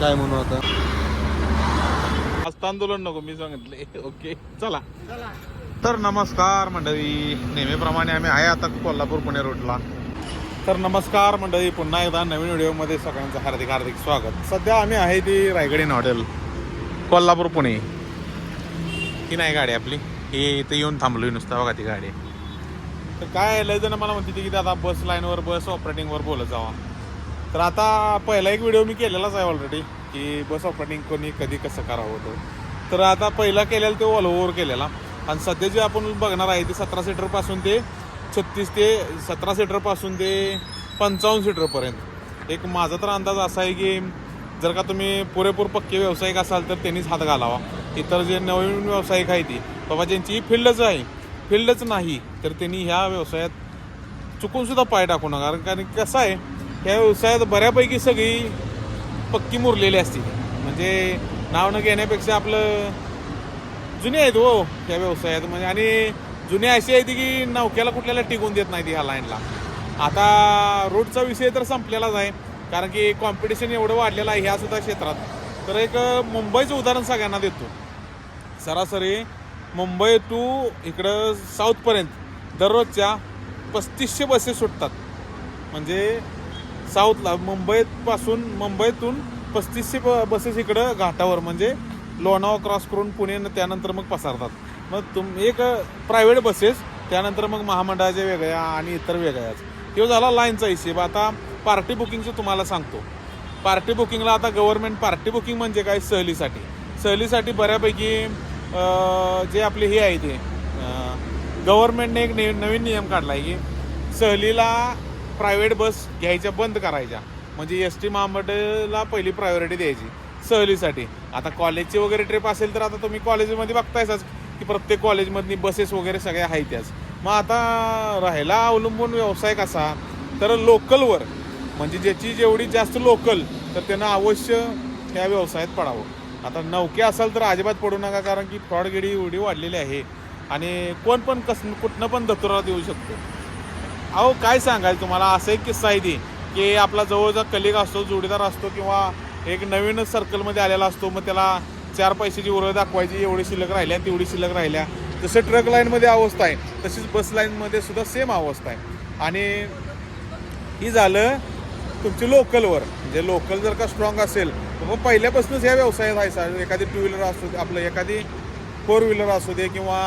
काय म्हणू आता? आंदोलन नको मी सांगितले. ओके चला. तर नमस्कार मंडळी. नेहमीप्रमाणे आम्ही आहे आता कोल्हापूर पुणे रोडला तर नमस्कार मंडळी पुन्हा एकदा नवीन व्हिडिओमध्ये सगळ्यांचं हार्दिक हार्दिक स्वागत. सध्या आम्ही आहे ती रायगड इन हॉटेल कोल्हापूर पुणे. ही नाही गाडी आपली. ही इथं येऊन थांबलोय नुसतं बघा ती गाडी. तर काय लय जण मला म्हणते की आता बस लाईनवर बस ऑपरेटिंगवर बोलत जावा. तर आता पहिला एक व्हिडिओ मी केलेलाच आहे ऑलरेडी की बस ऑपरेटिंग कोणी कधी कसं करावं होतं. तर आता पहिला केलेला ते ऑल केलेला. आणि सध्या जे आपण बघणार आहे ते सतरा सीटरपासून ते छत्तीस ते सतरा सीटरपासून ते पंचावन्न सीटरपर्यंत एक माझा तर अंदाज असा आहे की जर का तुम्ही पुरेपूर पक्के व्यावसायिक असाल तर त्यांनीच हात घालावा. इतर जे नवीन व्यावसायिक आहे ती बाबा ज्यांची ही फील्डच आहे फील्डच नाही तर त्यांनी ह्या व्यवसायात चुकूनसुद्धा पाय टाकू नका. कारण कारण कसं आहे ह्या व्यवसायात बऱ्यापैकी सगळी पक्की मुरलेली असते. म्हणजे नाव न घेण्यापेक्षा आपलं जुने आहेत हो त्या व्यवसायात. म्हणजे आणि जुने अशी आहेत की नौक्याला कुठल्याला टिकून देत नाही ह्या लाईनला आता रोडचा विषय तर संपलेलाच आहे. कारण की कॉम्पिटिशन एवढं वाढलेलं आहे ह्या सुद्धा क्षेत्रात. तर एक मुंबईचं उदाहरण सगळ्यांना देतो. सरासरी मुंबई टू इकडं साऊथपर्यंत दररोजच्या पस्तीसशे बसेस सुटतात. म्हणजे साऊथला मुंबईपासून मुंबईतून पस्तीसशे ब बसेस इकडं घाटावर म्हणजे लोणावळा क्रॉस करून पुणे त्यानंतर मग पसारतात. मग तुम एक प्रायव्हेट बसेस त्यानंतर मग महामंडळाच्या वेगळ्या आणि इतर वेगळ्याच. तो झाला लाईनचा हिशेब. आता पार्टी बुकिंगचं तुम्हाला सांगतो. पार्टी बुकिंगला आता गव्हर्नमेंट पार्टी बुकिंग म्हणजे काय? सहलीसाठी. सहलीसाठी बऱ्यापैकी जे आपले हे आहे ते गव्हर्नमेंटने एक ने- नवीन नियम काढला आहे की सहलीला प्रायव्हेट बस घ्यायच्या बंद करायच्या. म्हणजे एस टी महामंडळाला पहिली प्रायोरिटी द्यायची सहलीसाठी. आता कॉलेजची वगैरे ट्रिप असेल तर आता तुम्ही कॉलेजमध्ये बघतायच की प्रत्येक कॉलेजमधनी बसेस वगैरे सगळ्या आहेत त्याच. मग आता राहायला अवलंबून व्यवसाय कसा? तर लोकलवर म्हणजे ज्याची जेवढी जास्त लोकल तर त्यांना अवश्य ह्या व्यवसायात पडावं. आता नौके असाल तर अजिबात पडू नका कारण की फ्रॉडगिरी एवढी वाढलेली आहे. आणि कोण पण कस कुठनं पण दत्तुरात येऊ शकतो. अहो काय सांगायचं तुम्हाला? असं एक किस्सा आहे ती की आपला जवळचा कलिग असतो जोडीदार असतो किंवा एक नवीन सर्कलमध्ये आलेला असतो मग त्याला चार पैशाची उरळ दाखवायची एवढी शिल्लक राहिल्या तेवढी शिल्लक राहिल्या. जसं ट्रक लाईनमध्ये अवस्था आहे तशीच बस लाईनमध्ये सुद्धा सेम अवस्था आहे. आणि ही झालं तुमची लोकलवर म्हणजे लोकल जर का स्ट्रॉंग असेल तर मग पहिल्यापासूनच ह्या व्यवसायात आहे सर एखादी टू व्हीलर असू दे आपलं एखादी फोर व्हीलर असू दे किंवा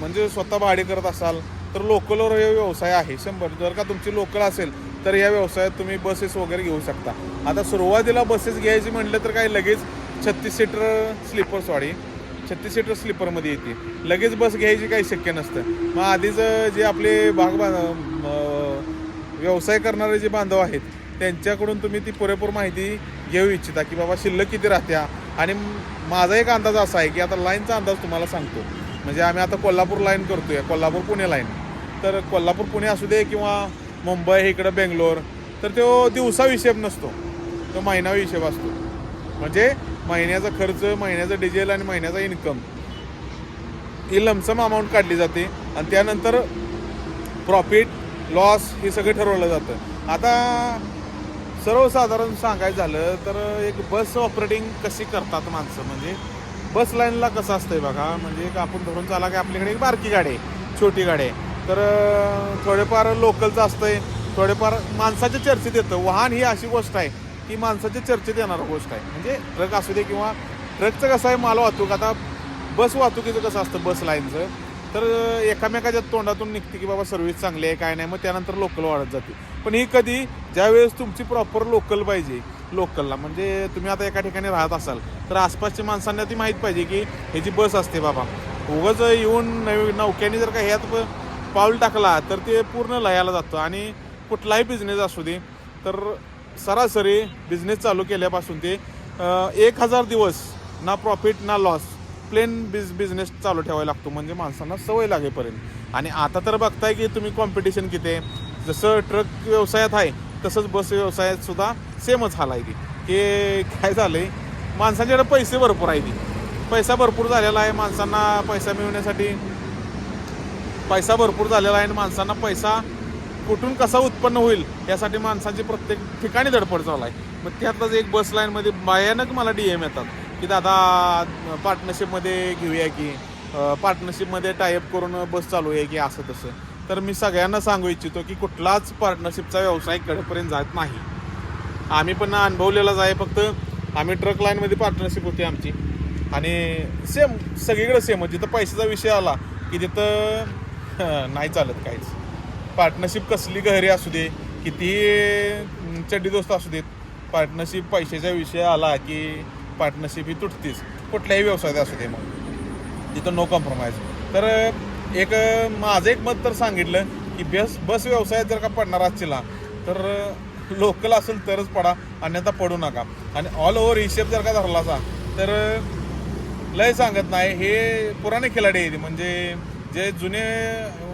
म्हणजे स्वतः भाडे करत असाल तर लोकलवर हे व्यवसाय आहे. शंभर जर का तुमची लोकल असेल तर या व्यवसायात तुम्ही बसेस वगैरे घेऊ शकता. आता सुरुवातीला बसेस घ्यायची म्हटलं तर काय लगेच छत्तीस सीटर स्लीपर सॉरी छत्तीस सीटर स्लीपरमध्ये येते. लगेच बस घ्यायची काही शक्य नसतं. मग आधीच जे आपले भाग व्यवसाय करणारे जे बांधव आहेत त्यांच्याकडून तुम्ही ती पुरेपूर माहिती घेऊ इच्छिता की बाबा शिल्लक किती राहत्या? आणि माझा एक अंदाज असा आहे की आता लाईनचा अंदाज तुम्हाला सांगतो. म्हणजे आम्ही आता कोल्हापूर लाईन करतोय. कोल्हापूर पुणे लाईन तर कोल्हापूर पुणे असू दे किंवा मुंबई इकडं बेंगलोर तर तो दिवसा हिशेब नसतो. तो महिना हिशेब असतो. म्हणजे महिन्याचा खर्च महिन्याचा डिझेल आणि महिन्याचा इन्कम. ही लमसम अमाऊंट काढली जाते आणि त्यानंतर प्रॉफिट लॉस हे सगळं ठरवलं जातं. आता सर्वसाधारण सांगायचं झालं तर एक बस ऑपरेटिंग कशी करतात माणसं? म्हणजे बस लाईनला कसं असतंय बघा? म्हणजे एक आपण धरून चाला की आपल्याकडे एक बारकी गाडी आहे छोटी गाडी आहे. तर थोडेफार लोकलचं असतंय. थोडेफार माणसाच्या चर्चेत येतं. वाहन ही अशी गोष्ट आहे की माणसाच्या चर्चेत येणारी गोष्ट आहे. म्हणजे ट्रक असू दे किंवा ट्रकचं कसं आहे माल वाहतूक. आता बस वाहतुकीचं कसं असतं बस लाईनचं? तर एकामेकाच्या तोंडातून निघते की बाबा सर्व्हिस चांगली आहे काय नाही मग त्यानंतर लोकल वाढत जाते. पण ही कधी ज्यावेळेस तुमची प्रॉपर लोकल पाहिजे लोकलला म्हणजे तुम्ही आता एका ठिकाणी राहत असाल तर आसपासच्या माणसांना ती माहीत पाहिजे की ह्याची बस असते बाबा उगंच येऊन नवी नौक्याने जर का ह्यात पाऊल टाकला तर ते पूर्ण लयाला जातं आणि कुठलाही बिझनेस असू दे तर सरासरी बिझनेस चालू केल्यापासून ते एक हजार दिवस ना प्रॉफिट ना लॉस प्लेन बिझ बिझनेस चालू ठेवायला लागतो. म्हणजे माणसांना सवय लागेपर्यंत. आणि आता तर बघताय की तुम्ही कॉम्पिटिशन किती आहे. जसं ट्रक व्यवसायात आहे तसंच बस व्यवसायात सुद्धा सेमच हाल आहे. ती की काय झालं आहे माणसांच्याकडे पैसे भरपूर आहे ती पैसा भरपूर झालेला आहे माणसांना पैसा मिळवण्यासाठी. पैसा भरपूर झालेला आहे आणि माणसांना पैसा कुठून कसा उत्पन्न होईल यासाठी माणसांची प्रत्येक ठिकाणी धडपड चालू आहे. मग त्यातलाच एक बस लाईनमध्ये भयानक मला डी एम येतात की दादा पार्टनरशिपमध्ये घेऊया की पार्टनरशिपमध्ये टायअप करून बस चालू आहे की असं तसं. तर मी सगळ्यांना सांगू इच्छितो की कुठलाच पार्टनरशिपचा व्यवसाय कडेपर्यंत जात नाही. आम्ही पण अनुभवलेलाच आहे फक्त आम्ही ट्रक लाईनमध्ये पार्टनरशिप होती आमची. आणि सेम सगळीकडे सेम जिथं पैशाचा विषय आला की तिथं नाही चालत काहीच. पार्टनरशिप कसली गहरी असू दे किती चड्डी दोस्त असू देत पार्टनरशिप पैशाचा विषय आला की पार्टनरशिप ही तुटतीच. कुठल्याही व्यवसायात असू दे मग. तिथं नो कॉम्प्रोमाइज तर एक माझं एक मत तर सांगितलं की बस बस व्यवसायात जर का पडणार असतील तर लोकल असेल तरच पडा अन्यथा पडू नका. आणि ऑल ओव्हर हिशेब जर का धरला असा तर लय सांगत नाही हे पुराणे खिलाडी आहेत. म्हणजे जे जुने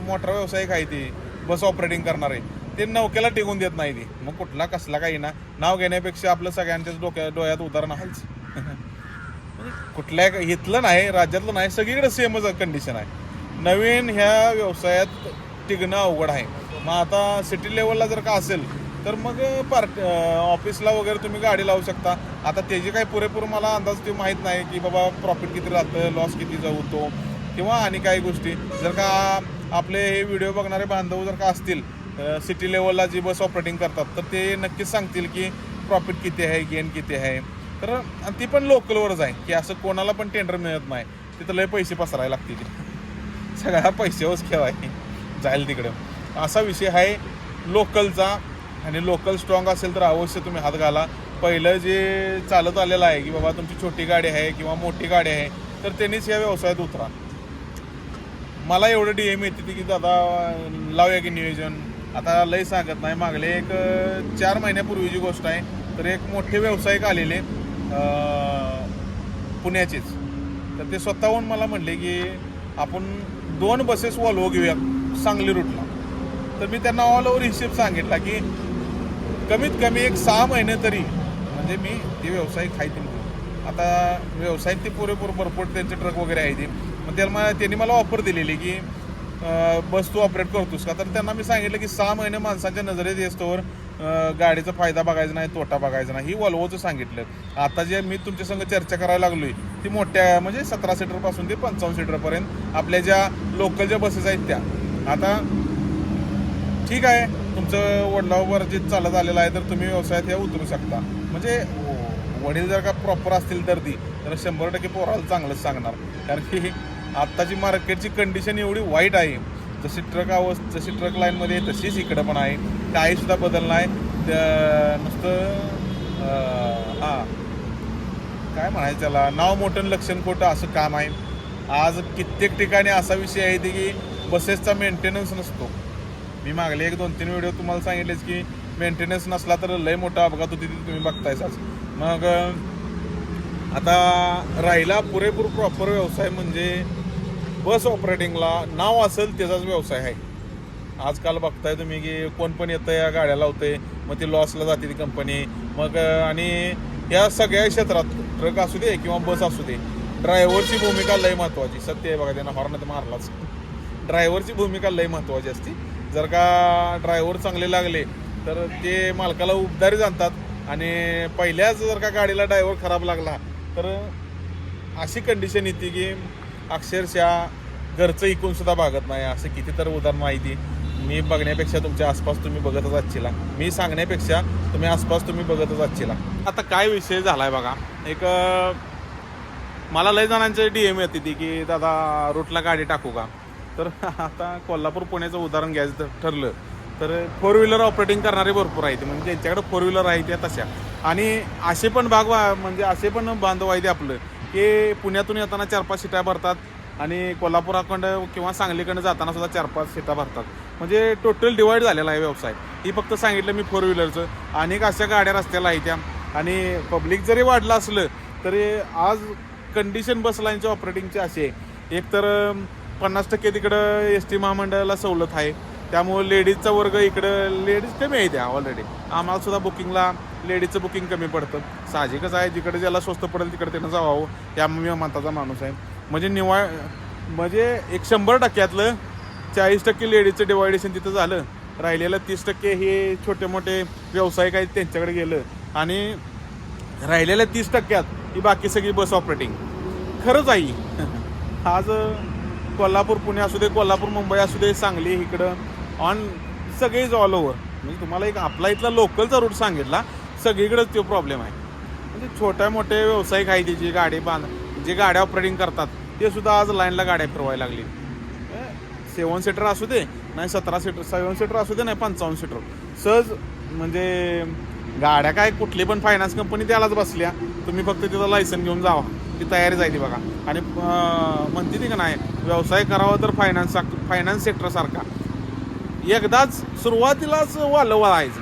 मोटर व्यावसायिक आहे ते बस ऑपरेटिंग करणारे ते नौकेला टिकून देत नाही ते. मग कुठला कसला काही ना नाव घेण्यापेक्षा आपलं सगळ्यांच्याच डोक्या डोळ्यात उदाहरण आहेच. कुठल्या इथलं नाही राज्यातलं नाही सगळीकडे सेमच कंडिशन आहे. नवीन ह्या व्यवसायात टिकणं अवघड आहे. मग आता सिटी लेवलला जर का असेल तर मग पार्ट ऑफिसला वगैरे तुम्ही गाडी लावू शकता. आता त्याची काही पुरेपूर मला अंदाज ते माहीत नाही की बाबा प्रॉफिट किती राहतं लॉस किती जाऊ तो. किंवा आणि काही गोष्टी. जर का आपले हे व्हिडिओ बघणारे बांधव जर का असतील सिटी लेवलला जी बस ऑपरेटिंग करतात तर ते नक्कीच सांगतील की प्रॉफिट किती आहे गेन किती आहे. तर ती पण लोकलवरच आहे की असं कोणाला पण टेंडर मिळत नाही. तिथं लय पैसे पसरायला लागतील. सगळ्या पैशावरच खेळ आहे. जाईल तिकडं. असा विषय आहे लोकलचा आणि लोकल स्ट्रॉंग असेल तर अवश्य तुम्ही हात घाला. पहिलं जे चालत आलेलं आहे की बाबा तुमची छोटी गाडी आहे किंवा मोठी गाडी आहे तर त्यांनीच या व्यवसायात उतरा. मला एवढं डी एम येते की दादा लावूया की नियोजन? आता लय सांगत नाही. मागले एक चार महिन्यापूर्वीची गोष्ट आहे. तर एक मोठे व्यावसायिक आलेले पुण्याचेच. तर ते स्वतःहून मला म्हणले की आपण दोन बसेस वॉल्वो घेऊया सांगली रूटला तर मी त्यांना ऑल ओव्हर हिशेब सांगितला की कमीत कमी एक सहा महिने तरी. म्हणजे मी ते व्यावसायिक खायतील आता व्यावसायिक ते पुरेपूर भरपूर त्यांचे ट्रक वगैरे आहे ते. मग त्याला मला त्यांनी मला ऑफर दिलेली की बस तू ऑपरेट करतोस का? तर त्यांना मी सांगितलं की सहा महिने माणसांच्या नजरेत येस्तोवर गाडीचा फायदा बघायचा नाही तोटा बघायचा नाही. ही वॉल्वोचं सांगितलं. आता जे मी तुमच्या संग चर्चा करायला लागलोय ती मोठ्या म्हणजे सतरा सीटरपासून ते पंचावन्न सीटरपर्यंत आपल्या ज्या लोकल ज्या बसेस आहेत त्या. आता ठीक आहे तुमचं वडिलावर जे चालत आलेलं आहे तर तुम्ही व्यवसायात हे उतरू शकता. म्हणजे वडील जर का प्रॉपर असतील तर ती. तर शंभर टक्के पोराला चांगलंच सांगणार. कारण की आत्ताची मार्केटची कंडिशन एवढी वाईट आहे. जशी ट्रक आव जशी ट्रक लाईनमध्ये आहे तशीच इकडं पण आहे. काहीसुद्धा बदलणं आहे त्या- नुसतं हां. काय म्हणायचं त्याला? नाव मोठं लक्षण खोटं असं काम आहे. आज कित्येक ठिकाणी असा विषय आहे ते की बसेसचा मेंटेनन्स नसतो. मी मागले एक दोन तीन व्हिडिओ तुम्हाला सांगितलेच की मेंटेनन्स नसला तर लय मोठा अपघात होती तिथे तुम्ही बघतायच आज. मग आता राहिला पुरेपूर प्रॉपर व्यवसाय म्हणजे बस ऑपरेटिंगला नाव असेल त्याचाच व्यवसाय आहे. आजकाल बघताय तुम्ही की कोण पण येतं या गाड्या लावते मग ती लॉसला जाते ती कंपनी मग आणि या सगळ्या क्षेत्रात ट्रक असू दे किंवा बस असू दे ड्रायव्हरची भूमिका लय महत्त्वाची सत्य आहे बघा त्यांना हॉर्न मारलाच. ड्रायव्हरची भूमिका लय महत्त्वाची असते. जर का ड्रायव्हर चांगले लागले तर ते मालकाला उबदारी जाणतात. आणि पहिल्याच जर का गाडीला ड्रायव्हर खराब लागला तर अशी कंडिशन येते की अक्षरशः घरचं ऐकून सुद्धा भागत नाही असं किती तर उदाहरणं आहे ती मी बघण्यापेक्षा तुमच्या आसपास तुम्ही बघतच आजचीला मी सांगण्यापेक्षा तुम्ही आसपास तुम्ही बघतच आजचीला आता काय विषय झालाय बघा एक मला लय जणांचे डी एम येते ती की दादा रूटला गाडी टाकू का? तर आता कोल्हापूर पुण्याचं उदाहरण घ्यायचं ठरलं तर फोर व्हीलर ऑपरेटिंग करणारे भरपूर आहेत म्हणजे ज्यांच्याकडे फोर व्हीलर आहे त्या तशा. आणि असे पण भाग म्हणजे असे पण बांधव आहेत ते आपलं की पुण्यातून येताना चार पाच सीटा भरतात आणि कोल्हापुराकडं किंवा सांगलीकडं जाताना सुद्धा चार पाच सीटा भरतात. म्हणजे टोटल डिवाईड झालेला आहे व्यवसाय. ही फक्त सांगितलं मी फोर व्हीलरचं अनेक अशा गाड्या रस्त्याला आहेत त्या. आणि पब्लिक जरी वाढलं असलं तरी आज कंडिशन बस लाईनच्या ऑपरेटिंगची अशी आहे. एक तर पन्नास टक्के तिकडं एस टी महामंडळाला सवलत आहे. त्यामुळे लेडीजचा वर्ग इकडं लेडीज कमी आहे त्या ऑलरेडी आम्हाला सुद्धा बुकिंगला लेडीजचं बुकिंग कमी पडतं. साहजिकच आहे. जिकडे ज्याला स्वस्त पडेल तिकडे त्यांना जावावं त्यामुळे मी मताचा माणूस आहे. म्हणजे निवाळ म्हणजे एक शंभर टक्क्यातलं चाळीस टक्के लेडीजचं डिवायडेशन तिथं झालं. राहिलेलं तीस टक्के हे छोटे मोठे व्यावसायिक आहेत त्यांच्याकडे गेलं. आणि राहिलेल्या तीस टक्क्यात ही बाकी सगळी बस ऑपरेटिंग खरंच आहे आज कोल्हापूर पुणे असू दे कोल्हापूर मुंबई असू दे सांगली इकडं ऑन सगळेच ऑल ओव्हर म्हणजे तुम्हाला एक आपला इथला लोकलचा रूट सांगितला सगळीकडंच तो प्रॉब्लेम आहे. म्हणजे छोट्या मोठे व्यावसायिक आहे त्याची गाडी बांध जे गाड्या ऑपरेटिंग करतात ते सुद्धा आज लाईनला गाड्या फिरवायला लागली. सेवन सीटर असू दे नाही सतरा सीटर सेवन सीटर असू दे नाही पंचावन्न सीटर सहज म्हणजे गाड्या काय कुठली पण फायनान्स कंपनी त्यालाच बसल्या तुम्ही फक्त तिथं लायसन घेऊन जावा ती तयारी जायची बघा. आणि म्हणते ती का नाही व्यवसाय करावा तर फायनान्स फायनान्स सेक्टरसारखा एकदाच सुरुवातीलाच वालं वळायचं.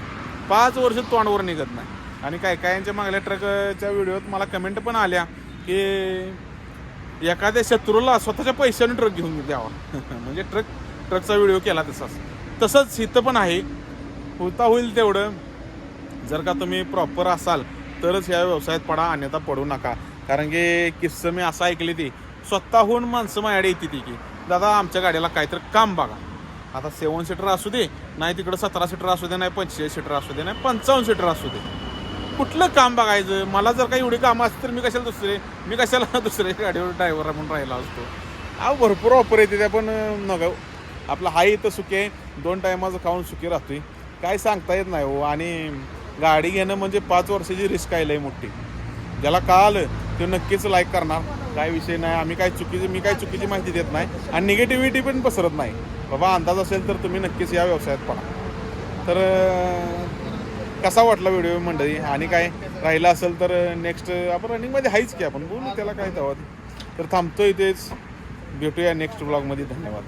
पाच वर्ष तोंडवर निघत नाही. आणि काय कायांच्या मागल्या ट्रकच्या व्हिडिओत मला कमेंट पण आल्या. की एखाद्या शत्रूला स्वतःच्या पैशाने ट्रक घेऊन द्यावा. म्हणजे ट्रक ट्रकचा व्हिडिओ केला तसाच. तसंच इथं पण आहे. होता होईल तेवढं. जर का तुम्ही प्रॉपर असाल तरच या व्यवसायात पडा अन्यथा पडू नका. कारण की किस्सं मी असं ऐकली ती स्वतःहून माणसं माझ्याकडे येते ती की दादा आमच्या गाडीला काहीतरी काम बघा. आता सेवन सीटर असू दे नाही तिकडं सतरा सीटर असू दे नाही पंचेचाळीस सीटर असू दे नाही पंचावन्न सीटर असू दे. कुठलं काम बघायचं? मला जर काही एवढी कामं असतील तर मी कशाला दुसरे? मी कशाला दुसरे गाडीवर ड्रायव्हर म्हणून राहिला असतो. अहो भरपूर ऑफर येते त्या पण नका. आपलं हाय इथं सुखे दोन टायमाचं खाऊन सुखी राहतोय. काय सांगता येत नाही हो. आणि गाडी घेणं म्हणजे पाच वर्षाची रिस्क आहे लय मोठी. ज्याला कळालं ते नक्कीच लाईक करणार. काय विषय नाही. आम्ही काय चुकीची मी काय चुकीची माहिती देत नाही. आणि निगेटिव्हिटी पण पसरत नाही. बाबा अंदाज असेल तर तुम्ही नक्कीच या व्यवसायात पडा तर कसा वाटला व्हिडिओ मंडळी? आणि काय राहिला असेल तर नेक्स्ट आपण रनिंगमध्ये आहेच की आपण. बोलू त्याला काय तेव्हा तर थांबतो इथेच भेटूया नेक्स्ट ब्लॉगमध्ये धन्यवाद.